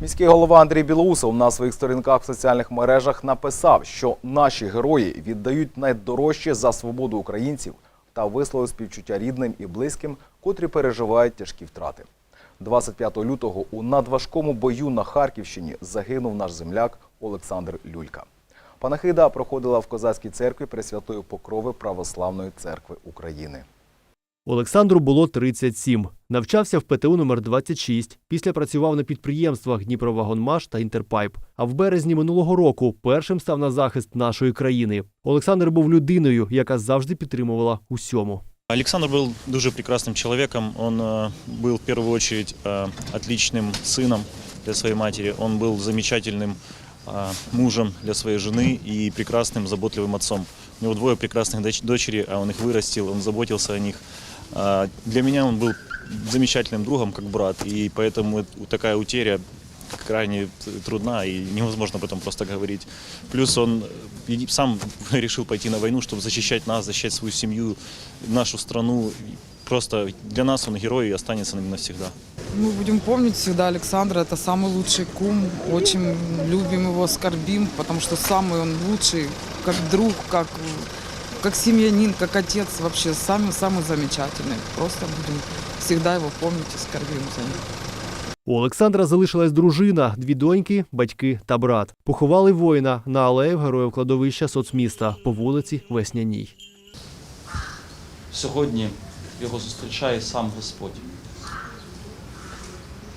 Міський голова Андрій Білоусов на своїх сторінках в соціальних мережах написав, що наші герої віддають найдорожче за свободу українців та висловив співчуття рідним і близьким, котрі переживають тяжкі втрати. 25 лютого у надважкому бою на Харківщині загинув наш земляк Олександр Люлька. Панахида проходила в козацькій церкві Пресвятої Покрови Православної церкви України. Олександру було 37. Навчався в ПТУ номер 26 Після працював на підприємствах Дніпровагонмаш та Інтерпайп. А в березні минулого року першим став на захист нашої країни. Олександр був людиною, яка завжди підтримувала усьому. Александр был дуже прекрасным человеком. Он э, был в первую очередь э, отличным сыном для своей матери. Он был замечательным э, мужем для своей жены и прекрасным заботливым отцом. У него двое прекрасных доч- дочери, а он их вырастил, он заботился о них. А, Для меня он был замечательным другом, как брат, и поэтому эт- такая утеря крайне трудна и невозможно об этом просто говорить. Плюс он э, сам решил пойти на войну, чтобы защищать нас, защищать свою семью, нашу страну. Просто для нас он герой и останется нами навсегда. Мы будем помнить всегда Александра. Это самый лучший кум. Очень любим его, скорбим, потому что самый он лучший, как друг, как, как семьянин, как отец. Вообще самый-самый замечательный. Просто будем всегда его помнить и скорбим за ним. У Олександра залишилась дружина, дві доньки, батьки та брат. Поховали воїна на алеї героїв кладовища соцміста по вулиці Весняній. Сьогодні його зустрічає сам Господь.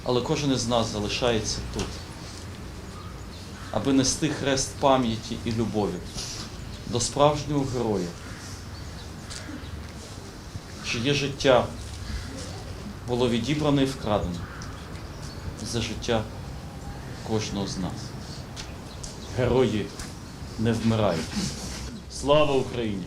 Але кожен із нас залишається тут, аби нести хрест пам'яті і любові до справжнього героя, чиє життя було відібране і вкрадене за життя кожного з нас. Герої не вмирають. Слава Україні!